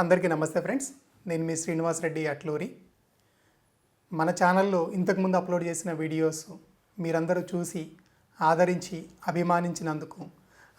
అందరికీ నమస్తే ఫ్రెండ్స్. నేను మీ శ్రీనివాస్ రెడ్డి అట్లూరి. మన ఛానల్లో ఇంతకుముందు అప్లోడ్ చేసిన వీడియోస్ మీరందరూ చూసి ఆదరించి అభిమానించినందుకు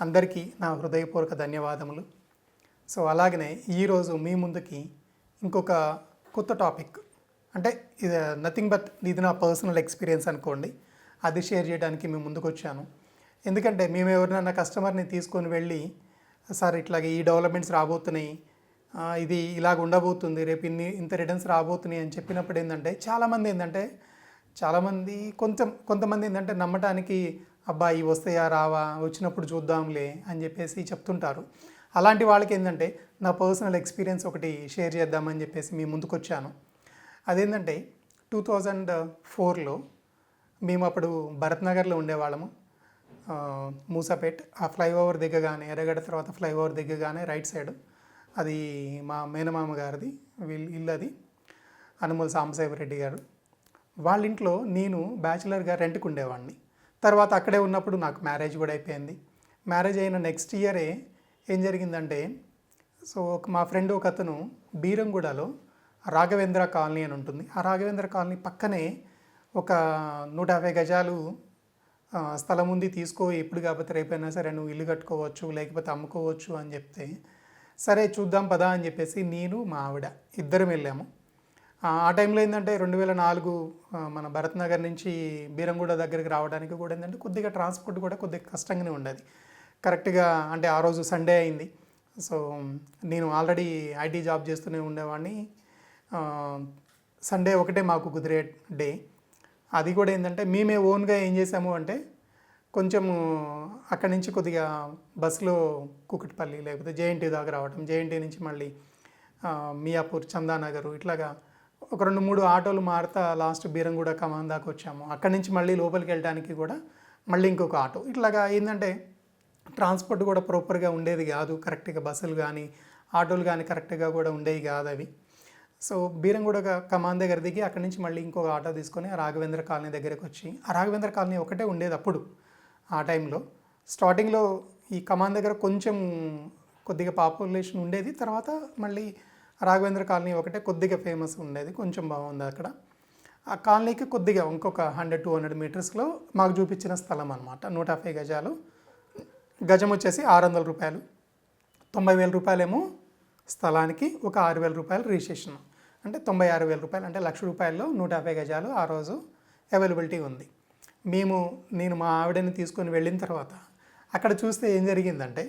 అందరికీ నా హృదయపూర్వక ధన్యవాదములు. సో అలాగనే ఈరోజు మీ ముందుకి ఇంకొక కొత్త టాపిక్. అంటే ఇది నథింగ్ బట్ ఇది నా పర్సనల్ ఎక్స్పీరియన్స్ అనుకోండి. అది షేర్ చేయడానికి మేము ముందుకు వచ్చాను ఎందుకంటే మేము ఎవరినైనా కస్టమర్ని తీసుకొని వెళ్ళి సార్ ఇట్లాగే ఈ డెవలప్మెంట్స్ రాబోతున్నాయి. ఇది ఇలాగ ఉండబోతుంది రేపు ఇన్ని ఇంత రిటర్న్స్ రాబోతున్నాయి అని చెప్పినప్పుడు ఏంటంటే చాలామంది ఏంటంటే చాలామంది కొంచెం కొంతమంది ఏంటంటే నమ్మటానికి అబ్బా ఇవి వస్తాయా రావా వచ్చినప్పుడు చూద్దాంలే అని చెప్పేసి చెప్తుంటారు. అలాంటి వాళ్ళకి ఏంటంటే నా పర్సనల్ ఎక్స్పీరియన్స్ ఒకటి షేర్ చేద్దామని చెప్పేసి మీ ముందుకు వచ్చాను అదేంటంటే టూ థౌజండ్ ఫోర్లో మేము అప్పుడు భరత్నగర్లో ఉండేవాళ్ళము. మూసాపేట్ ఆ ఫ్లైఓవర్ దిగగానే ఎర్రగడ్డ తర్వాత ఫ్లైఓవర్ దిగగానే రైట్ సైడ్. అది మా మేనమామ గారిది వీళ్ళ ఇల్లు అది అనుమూల సాంబశివరెడ్డి గారు. వాళ్ళ ఇంట్లో నేను బ్యాచిలర్గా రెంట్కి ఉండేవాడిని. తర్వాత అక్కడే ఉన్నప్పుడు నాకు మ్యారేజ్ కూడా అయిపోయింది. మ్యారేజ్ అయిన నెక్స్ట్ ఇయరే ఏం జరిగిందంటే సో ఒక మా ఫ్రెండ్ ఒక అతను బీరంగూడలో రాఘవేంద్ర కాలనీ అని ఉంటుంది. ఆ రాఘవేంద్ర కాలనీ పక్కనే ఒక నూట యాభై గజాలు స్థలం ఉంది తీసుకో ఎప్పుడు కాకపోతే రేపైనా సరే నువ్వు ఇల్లు కట్టుకోవచ్చు లేకపోతే అమ్ముకోవచ్చు అని చెప్తే సరే చూద్దాం పదా అని చెప్పేసి నేను మా ఆవిడ ఇద్దరం వెళ్ళాము. ఆ టైంలో ఏంటంటే రెండు వేల నాలుగు మన భరత్ నగర్ నుంచి బీరంగూడ దగ్గరికి రావడానికి కూడా ఏంటంటే కొద్దిగా ట్రాన్స్పోర్ట్ కూడా కొద్దిగా కష్టంగానే ఉండేది. కరెక్ట్గా అంటే ఆ రోజు సండే అయింది. సో నేను ఆల్రెడీ ఐటీ జాబ్ చేస్తూనే ఉండేవాడిని. సండే ఒకటే మాకు కుదిరే డే. అది కూడా ఏంటంటే మేమే ఓన్గా ఏం చేసాము అంటే కొంచెము అక్కడి నుంచి కొద్దిగా బస్సులో కూకట్పల్లి లేకపోతే జేఎన్టీ దాకా రావడం జేఎన్టీ నుంచి మళ్ళీ మియాపూర్ చందానగర్ ఇట్లాగా ఒక రెండు మూడు ఆటోలు మారుతా లాస్ట్ బీరంగూడ కమాన్ దాకా వచ్చాము. అక్కడి నుంచి మళ్ళీ లోపలికి వెళ్ళడానికి కూడా మళ్ళీ ఇంకొక ఆటో. ఇట్లాగా ఏంటంటే ట్రాన్స్పోర్ట్ కూడా ప్రాపర్గా ఉండేది కాదు. కరెక్ట్గా బస్సులు కానీ ఆటోలు కానీ కరెక్ట్గా కూడా ఉండేవి కాదు అవి. సో బీరంగూడ కమాన్ దగ్గర దిగి అక్కడి నుంచి మళ్ళీ ఇంకొక ఆటో తీసుకొని రాఘవేంద్ర కాలనీ దగ్గరికి వచ్చి ఆ రాఘవేంద్ర కాలనీ ఒకటే ఉండేది అప్పుడు. ఆ టైంలో. స్టార్టింగ్లో ఈ కమాన్ దగ్గర కొంచెం కొద్దిగా పాపులేషన్ ఉండేది. తర్వాత మళ్ళీ రాఘవేంద్ర కాలనీ ఒకటే కొద్దిగా ఫేమస్ ఉండేది. కొంచెం బాగుంది అక్కడ. ఆ కాలనీకి కొద్దిగా ఇంకొక హండ్రెడ్ టూ హండ్రెడ్ మీటర్స్లో మాకు చూపించిన స్థలం అనమాట నూట యాభై గజాలు. గజం వచ్చేసి ఆరు వందల రూపాయలు. తొంభై వేల రూపాయలేమో స్థలానికి ఒక ఆరు వేల రూపాయలు రిజిస్ట్రేషన్. అంటే తొంభై ఆరు వేల రూపాయలు. అంటే లక్ష రూపాయల్లో నూట యాభై గజాలు ఆ రోజు అవైలబిలిటీ ఉంది. మేము నేను మా ఆవిడని తీసుకొని వెళ్ళిన తర్వాత అక్కడ చూస్తే ఏం జరిగిందంటే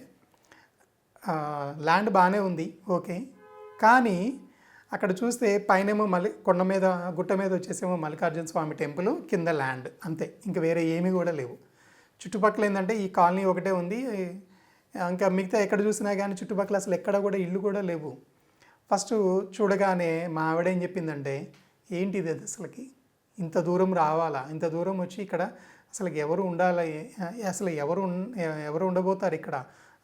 ల్యాండ్ బాగానే ఉంది ఓకే. కానీ అక్కడ చూస్తే పైనేమో మల్లి కొండ మీద గుట్ట మీద వచ్చేసేమో మల్లికార్జున స్వామి టెంపుల్ కింద ల్యాండ్ అంతే. ఇంక వేరే ఏమీ కూడా లేవు. చుట్టుపక్కల ఏంటంటే ఈ కాలనీ ఒకటే ఉంది. ఇంకా మిగతా ఎక్కడ చూసినా కానీ చుట్టుపక్కల అసలు ఎక్కడ కూడా ఇల్లు కూడా లేవు. ఫస్ట్ చూడగానే మా ఆవిడ ఏం చెప్పిందంటే ఏంటిది అది అసలుకి? ఇంత దూరం రావాలా? ఇంత దూరం వచ్చి ఇక్కడ అసలు ఎవరు ఉండాలి? అసలు ఎవరు ఎవరు ఉండబోతారు ఇక్కడ?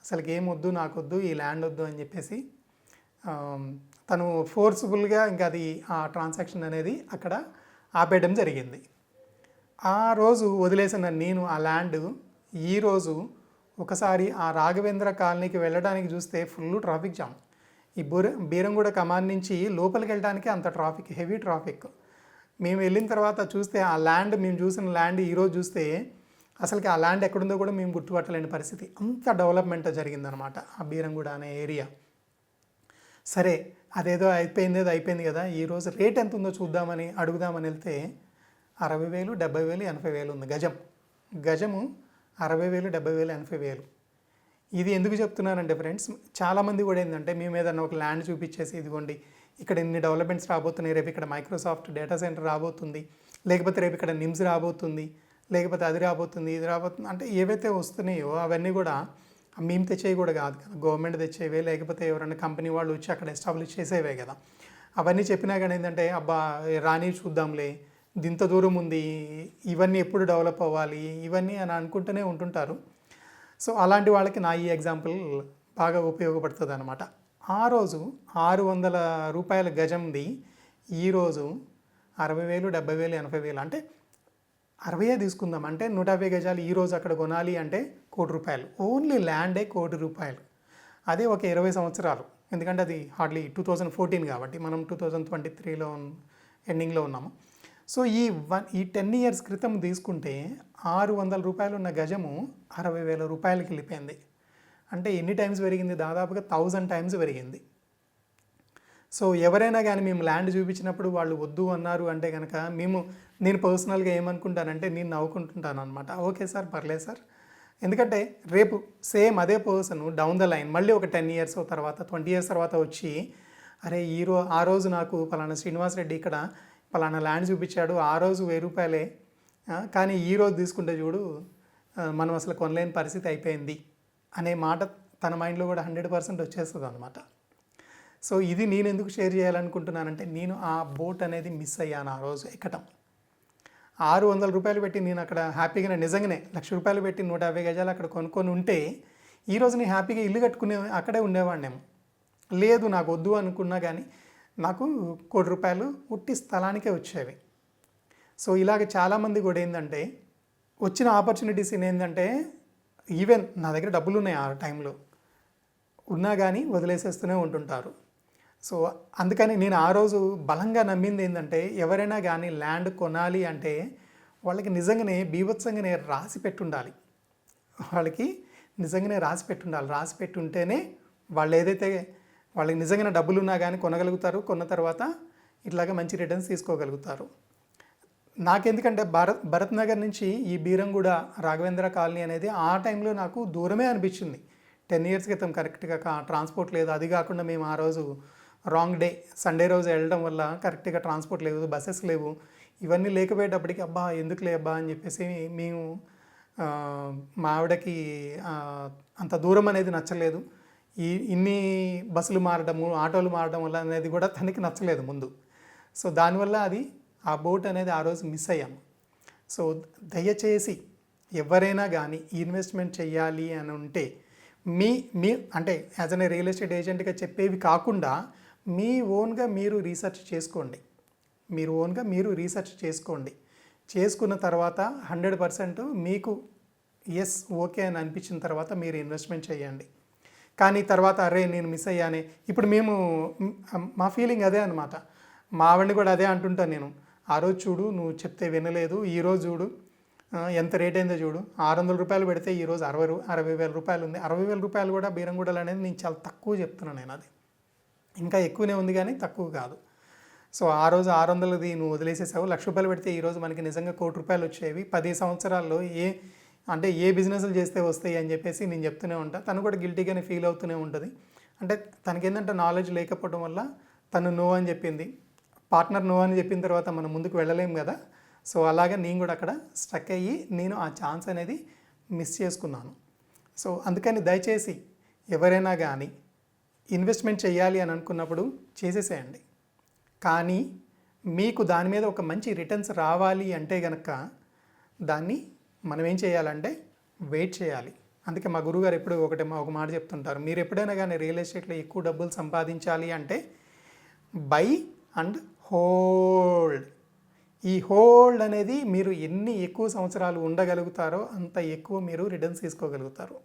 అసలు ఏం వద్దు నాకు వద్దు ఈ ల్యాండ్ వద్దు అని చెప్పేసి తను ఫోర్స్ఫుల్గా ఇంకా అది ఆ ట్రాన్సాక్షన్ అనేది అక్కడ ఆపేయడం జరిగింది. ఆ రోజు వదిలేసిన నేను ఆ ల్యాండ్ ఈరోజు ఒకసారి ఆ రాఘవేంద్ర కాలనీకి వెళ్ళడానికి చూస్తే ఫుల్ ట్రాఫిక్ జామ్. ఈ బూర బీరంగూడ కమాన్ నుంచి లోపలికి వెళ్ళడానికి అంత ట్రాఫిక్ హెవీ ట్రాఫిక్. మేము వెళ్ళిన తర్వాత చూస్తే ఆ ల్యాండ్ మేము చూసిన ల్యాండ్ ఈరోజు చూస్తే అసలుకి ఆ ల్యాండ్ ఎక్కడుందో కూడా మేము గుర్తుపట్టలేని పరిస్థితి. అంత డెవలప్మెంట్ జరిగిందనమాట ఆ బీరంగూడ అనే ఏరియా. సరే అదేదో అయిపోయింది అది అయిపోయింది కదా ఈరోజు రేట్ ఎంత ఉందో చూద్దామని అడుగుదామని వెళ్తే అరవై వేలు డెబ్బై వేలు ఎనభై వేలు ఉంది గజం. గజము అరవై వేలు డెబ్బై వేలు ఎనభై వేలు. ఇది ఎందుకు చెప్తున్నానంటే ఫ్రెండ్స్ చాలామంది కూడా ఏంటంటే మేము ఏదన్నా ఒక ల్యాండ్ చూపించేసి ఇదిగోండి ఇక్కడ ఇన్ని డెవలప్మెంట్స్ రాబోతున్నాయి. రేపు ఇక్కడ మైక్రోసాఫ్ట్ డేటా సెంటర్ రాబోతుంది. లేకపోతే రేపు ఇక్కడ నిమ్స్ రాబోతుంది. లేకపోతే అది రాబోతుంది ఇది రాబోతుంది. అంటే ఏవైతే వస్తున్నాయో అవన్నీ కూడా మేము తెచ్చేవి కూడా కాదు కదా. గవర్నమెంట్ తెచ్చేవే లేకపోతే ఎవరైనా కంపెనీ వాళ్ళు వచ్చి అక్కడ ఎస్టాబ్లిష్ చేసేవే కదా. అవన్నీ చెప్పినా కానీ ఏంటంటే అబ్బా రాని చూద్దాంలే దింత దూరం ఉంది ఇవన్నీ ఎప్పుడు డెవలప్ అవ్వాలి ఇవన్నీ అని అనుకుంటూనే ఉంటుంటారు. సో అలాంటి వాళ్ళకి నా ఈ ఎగ్జాంపుల్ బాగా ఉపయోగపడుతుంది అనమాట ఆ రోజు ఆరు వందల రూపాయల గజంది. ఈరోజు అరవై వేలు డెబ్బై వేలు ఎనభై వేలు అంటే అరవయే తీసుకుందాం. అంటే నూట యాభై గజాలు ఈ రోజు అక్కడ కొనాలి అంటే కోటి రూపాయలు. ఓన్లీ ల్యాండే కోటి రూపాయలు. అదే ఒక ఇరవై సంవత్సరాలు. ఎందుకంటే అది హార్డ్లీ టూ థౌజండ్ ఫోర్టీన్ కాబట్టి మనం టూ థౌజండ్ ట్వంటీ త్రీలో ఎండింగ్లో ఉన్నాము. సో ఈ వన్ ఈ టెన్ ఇయర్స్ క్రితం తీసుకుంటే ఆరు వందల రూపాయలు ఉన్న గజము అరవై వేల రూపాయలకి వెళ్ళిపోయింది. అంటే ఎన్ని టైమ్స్ పెరిగింది? దాదాపుగా థౌజండ్ టైమ్స్ పెరిగింది. సో ఎవరైనా కానీ మేము ల్యాండ్ చూపించినప్పుడు వాళ్ళు వద్దు అన్నారు అంటే కనుక మేము నేను పర్సనల్గా ఏమనుకుంటానంటే నేను నవ్వుకుంటుంటాను అనమాట ఓకే సార్ పర్లేదు సార్. ఎందుకంటే రేపు సేమ్ అదే పర్సన్ డౌన్ ద లైన్ మళ్ళీ ఒక టెన్ ఇయర్స్ తర్వాత ట్వంటీ ఇయర్స్ తర్వాత వచ్చి అరే ఈ రో ఆ రోజు నాకు పలానా శ్రీనివాస్ రెడ్డి ఇక్కడ పలానా ల్యాండ్ చూపించాడు ఆ రోజు వెయ్యి రూపాయలే. కానీ ఈ రోజు తీసుకుంటే చూడు మనం అసలు కొనలేని పరిస్థితి అయిపోయింది. అనే మాట తన మైండ్లో కూడా హండ్రెడ్ పర్సెంట్ వచ్చేస్తుంది అనమాట సో ఇది నేను ఎందుకు షేర్ చేయాలనుకుంటున్నానంటే నేను ఆ బోట్ అనేది మిస్ అయ్యాను ఆ రోజు ఎక్కటం. ఆరు వందల రూపాయలు పెట్టి నేను అక్కడ హ్యాపీగా నిజంగానే లక్ష రూపాయలు పెట్టి నూట యాభై గజాలు అక్కడ కొనుక్కొని ఉంటే ఈరోజు నేను హ్యాపీగా ఇల్లు కట్టుకునే అక్కడే ఉండేవాడినేమో. లేదు నాకు వద్దు అనుకున్నా కానీ నాకు కోటి రూపాయలు ఉట్టి స్థలానికే వచ్చేవి. సో ఇలాగ చాలామంది కూడా ఏంటంటే వచ్చిన ఆపర్చునిటీస్ ఏంటంటే ఈవెన్ నా దగ్గర డబ్బులు ఉన్నాయి ఆ టైంలో. ఉన్నా కానీ వదిలేసేస్తూనే ఉంటుంటారు. సో అందుకని నేను ఆ రోజు బలంగా నమ్మింది ఏంటంటే ఎవరైనా కానీ ల్యాండ్ కొనాలి అంటే వాళ్ళకి నిజంగానే బీభత్సంగానే రాసి పెట్టుండాలి. వాళ్ళకి నిజంగానే రాసి పెట్టుండాలి. రాసి పెట్టుంటేనే వాళ్ళు ఏదైతే వాళ్ళకి నిజంగానే డబ్బులు ఉన్నా కానీ కొనగలుగుతారు. కొన్న తర్వాత ఇట్లాగా మంచి రిటర్న్స్ తీసుకోగలుగుతారు. నాకెందుకంటే భరత్ భరత్ నగర్ నుంచి ఈ బీరంగూడ రాఘవేంద్ర కాలనీ అనేది ఆ టైంలో నాకు దూరమే అనిపించింది. టెన్ ఇయర్స్ క్రితం కరెక్ట్గా ట్రాన్స్పోర్ట్ లేదు. అది కాకుండా మేము ఆ రోజు రాంగ్ డే సండే రోజు వెళ్ళడం వల్ల కరెక్ట్గా ట్రాన్స్పోర్ట్ లేదు బస్సెస్ లేవు. ఇవన్నీ లేకపోయేటప్పటికి అబ్బా ఎందుకులే అబ్బా అని చెప్పేసి మేము మా ఆవిడకి అంత దూరం అనేది నచ్చలేదు. ఈ ఇన్ని బస్సులు మారడము ఆటోలు మారడం వల్ల అనేది కూడా తనకి నచ్చలేదు ముందు. సో దానివల్ల అది ఆ బోట్ అనేది ఆ రోజు మిస్ అయ్యాము. సో దయచేసి ఎవరైనా కానీ ఇన్వెస్ట్మెంట్ చేయాలి అని ఉంటే మీ మీ అంటే యాజ్ అన్ రియల్ ఎస్టేట్ ఏజెంట్గా చెప్పేవి కాకుండా మీ ఓన్గా మీరు రీసెర్చ్ చేసుకోండి. మీరు ఓన్గా మీరు రీసెర్చ్ చేసుకోండి. చేసుకున్న తర్వాత హండ్రెడ్ పర్సెంట్ మీకు ఎస్ ఓకే అని అనిపించిన తర్వాత మీరు ఇన్వెస్ట్మెంట్ చేయండి. కానీ తర్వాత అరే నేను మిస్ అయ్యానే ఇప్పుడు మేము మా ఫీలింగ్ అదే అనమాట మా ఆవిడని కూడా అదే అంటుంటాను నేను. ఆ రోజు చూడు నువ్వు చెప్తే వినలేదు. ఈరోజు చూడు ఎంత రేట్ అయిందో చూడు. ఆరు వందల రూపాయలు పెడితే ఈరోజు అరవై అరవై వేల రూపాయలు ఉంది. అరవై వేల రూపాయలు కూడా బీరంగూడలు అనేది నేను చాలా తక్కువ చెప్తున్నాను నేను అది. ఇంకా ఎక్కువనే ఉంది కానీ తక్కువ కాదు. సో ఆ రోజు ఆరు వందలది నువ్వు వదిలేసేసావు. లక్ష రూపాయలు పెడితే ఈరోజు మనకి నిజంగా కోటి రూపాయలు వచ్చేవి. పది సంవత్సరాల్లో ఏ అంటే ఏ బిజినెస్లు చేస్తే వస్తాయి అని చెప్పేసి నేను చెప్తూనే ఉంటా. తను కూడా గిల్టీగానే ఫీల్ అవుతూనే ఉంటుంది. అంటే తనకేంటంటే నాలెడ్జ్ లేకపోవడం వల్ల తను నో అని చెప్పింది. పార్ట్నర్ నో అని చెప్పిన తర్వాత మనం ముందుకు వెళ్ళలేము కదా. సో అలాగే నేను కూడా అక్కడ స్ట్రక్ అయ్యి నేను ఆ ఛాన్స్ అనేది మిస్ చేసుకున్నాను. సో అందుకని దయచేసి ఎవరైనా కానీ ఇన్వెస్ట్మెంట్ చేయాలి అని అనుకున్నప్పుడు చేసేసేయండి. కానీ మీకు దాని మీద ఒక మంచి రిటర్న్స్ రావాలి అంటే గనక దాన్ని మనం ఏం చేయాలంటే వెయిట్ చేయాలి. అందుకే మా గురుగారు ఎప్పుడు ఒకటి మా- ఒక మాట చెప్తుంటారు మీరు ఎప్పుడైనా కానీ రియల్ ఎస్టేట్లో ఎక్కువ డబ్బులు సంపాదించాలి అంటే బై అండ్ హోల్డ్. ఈ హోల్డ్ అనేది మీరు ఎన్ని ఎక్కువ సంవత్సరాలు ఉండగలుగుతారో అంత ఎక్కువ మీరు రిటర్న్స్ తీసుకోగలుగుతారు.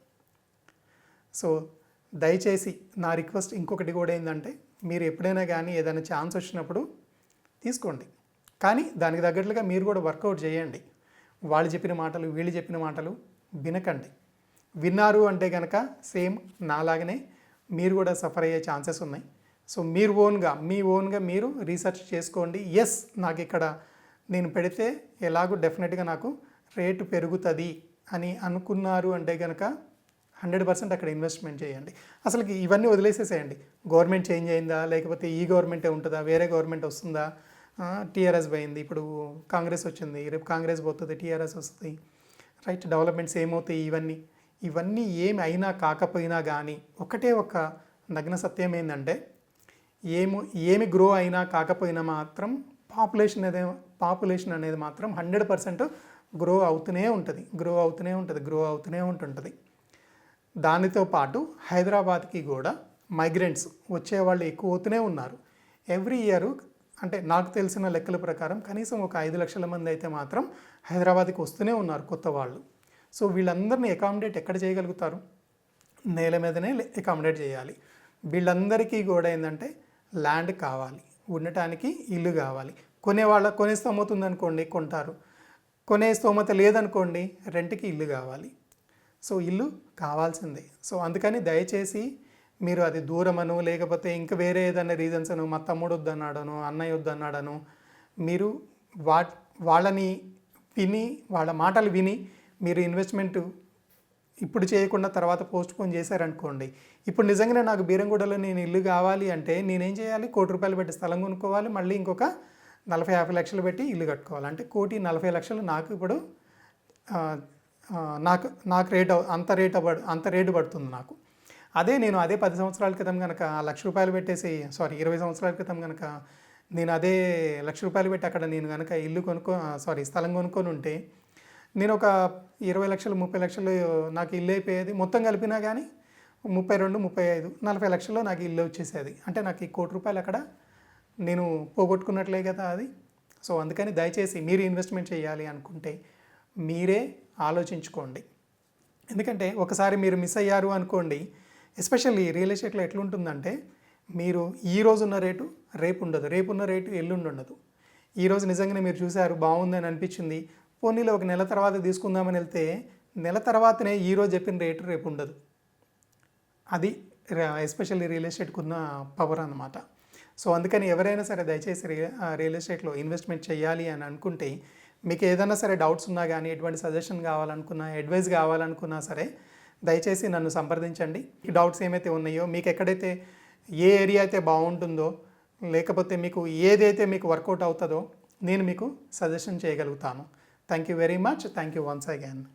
సో దయచేసి నా రిక్వెస్ట్ ఇంకొకటి కూడా ఏంటంటే మీరు ఎప్పుడైనా కానీ ఏదైనా ఛాన్స్ వచ్చినప్పుడు తీసుకోండి. కానీ దానికి తగ్గట్లుగా మీరు కూడా వర్కౌట్ చేయండి. వాళ్ళు చెప్పిన మాటలు వీళ్ళు చెప్పిన మాటలు వినకండి. విన్నారు అంటే కనుక సేమ్ నాలాగనే మీరు కూడా సఫర్ అయ్యే ఛాన్సెస్ ఉన్నాయి. సో మీరు ఓన్గా మీ ఓన్గా మీరు రీసెర్చ్ చేసుకోండి. ఎస్ నాకు ఇక్కడ నేను పెడితే ఎలాగో డెఫినెట్గా నాకు రేటు పెరుగుతుంది అని అనుకున్నారు అంటే కనుక హండ్రెడ్ పర్సెంట్ అక్కడ ఇన్వెస్ట్మెంట్ చేయండి. అసలు ఇవన్నీ వదిలేసేసేయండి. గవర్నమెంట్ చేంజ్ అయిందా? లేకపోతే ఈ గవర్నమెంటే ఉంటుందా? వేరే గవర్నమెంట్ వస్తుందా? టీఆర్ఎస్ పోయింది. ఇప్పుడు కాంగ్రెస్ వచ్చింది. రేపు కాంగ్రెస్ పోతుంది టీఆర్ఎస్ వస్తుంది. రైట్ డెవలప్మెంట్స్ ఏమవుతాయి? ఇవన్నీ. ఇవన్నీ ఏమి అయినా కాకపోయినా కానీ ఒకటే ఒక నగ్న సత్యం ఏంటంటే ఏమి ఏమి గ్రో అయినా కాకపోయినా మాత్రం పాపులేషన్ అనేది పాపులేషన్ అనేది మాత్రం హండ్రెడ్ పర్సెంట్ గ్రో అవుతూనే ఉంటుంది. గ్రో అవుతూనే ఉంటుంది గ్రో అవుతూనే ఉంటుంటుంది. దానితో పాటు హైదరాబాద్కి కూడా మైగ్రెంట్స్ వచ్చేవాళ్ళు ఎక్కువ అవుతూనే ఉన్నారు. ఎవ్రీ ఇయర్ అంటే నాకు తెలిసిన లెక్కల ప్రకారం కనీసం ఒక ఐదు లక్షల మంది అయితే మాత్రం హైదరాబాద్కి వస్తూనే ఉన్నారు కొత్త వాళ్ళు. సో వీళ్ళందరినీ అకామిడేట్ ఎక్కడ చేయగలుగుతారు? నేల మీదనే అకామిడేట్ చేయాలి. వీళ్ళందరికీ కూడా ఏంటంటే ల్యాండ్ కావాలి ఉండటానికి ఇల్లు కావాలి. కొనే వాళ్ళ కొనే స్తోమత ఉందనుకోండి కొంటారు. కొనే స్తోమత లేదనుకోండి రెంట్కి ఇల్లు కావాలి. సో ఇల్లు కావాల్సిందే. సో అందుకని దయచేసి మీరు అది దూరమను లేకపోతే ఇంకా వేరే ఏదైనా రీజన్స్ అను మా తమ్ముడు వద్దన్నాడను అన్నయ్య వద్దన్నాడను మీరు వా వాళ్ళని విని వాళ్ళ మాటలు విని మీరు ఇన్వెస్ట్మెంట్ ఇప్పుడు చేయకుండా తర్వాత పోస్ట్ పోన్ చేశారనుకోండి. ఇప్పుడు నిజంగానే నాకు బీరంగూడలో నేను ఇల్లు కావాలి అంటే నేనేం చేయాలి? కోటి రూపాయలు పెట్టి స్థలం కొనుక్కోవాలి. మళ్ళీ ఇంకొక నలభై యాభై లక్షలు పెట్టి ఇల్లు కట్టుకోవాలి. అంటే కోటి నలభై లక్షలు నాకు ఇప్పుడు నాకు నాకు రేట్ అంత రేట్ పడు అంత రేటు పడుతుంది నాకు. అదే నేను అదే పది సంవత్సరాల క్రితం కనుక లక్ష రూపాయలు పెట్టేసి సారీ ఇరవై సంవత్సరాల క్రితం కనుక నేను అదే లక్ష రూపాయలు పెట్టి అక్కడ నేను కనుక ఇల్లు కొనుక్కో సారీ స్థలం కొనుక్కొని ఉంటే నేను ఒక ఇరవై లక్షలు ముప్పై లక్షలు నాకు ఇల్లు అయిపోయేది. మొత్తం కలిపినా కానీ ముప్పై రెండు ముప్పై ఐదు నలభై లక్షల్లో నాకు ఇల్లు వచ్చేసేది. అంటే నాకు ఈ కోటి రూపాయలు అక్కడ నేను పోగొట్టుకున్నట్లే కదా అది. సో అందుకని దయచేసి మీరు ఇన్వెస్ట్మెంట్ చేయాలి అనుకుంటే మీరే ఆలోచించుకోండి. ఎందుకంటే ఒకసారి మీరు మిస్ అయ్యారు అనుకోండి ఎస్పెషల్లీ రియల్ ఎస్టేట్లో ఎట్లుంటుందంటే మీరు ఈ రోజు ఉన్న రేటు రేపు ఉండదు. రేపు ఉన్న రేటు ఎల్లుండి ఉండదు. ఈ రోజు నిజంగానే మీరు చూశారు బాగుందని అనిపించింది. పోనీలో ఒక నెల తర్వాత తీసుకుందామని వెళ్తే నెల తర్వాతనే ఈరోజు చెప్పిన రేటు రేపు ఉండదు. అది ఎస్పెషల్లీ రియల్ ఎస్టేట్కి ఉన్న పవర్ అన్నమాట. సో అందుకని ఎవరైనా సరే దయచేసి రియల్ రియల్ ఎస్టేట్లో ఇన్వెస్ట్మెంట్ చేయాలి అని అనుకుంటే మీకు ఏదైనా సరే డౌట్స్ ఉన్నా కానీ ఎటువంటి సజెషన్ కావాలనుకున్నా అడ్వైస్ కావాలనుకున్నా సరే దయచేసి నన్ను సంప్రదించండి. ఈ డౌట్స్ ఏమైతే ఉన్నాయో మీకు ఎక్కడైతే ఏ ఏరియా అయితే బాగుంటుందో లేకపోతే మీకు ఏదైతే మీకు వర్కౌట్ అవుతుందో నేను మీకు సజెషన్ చేయగలుగుతాను. Thank you very much. Thank you once again.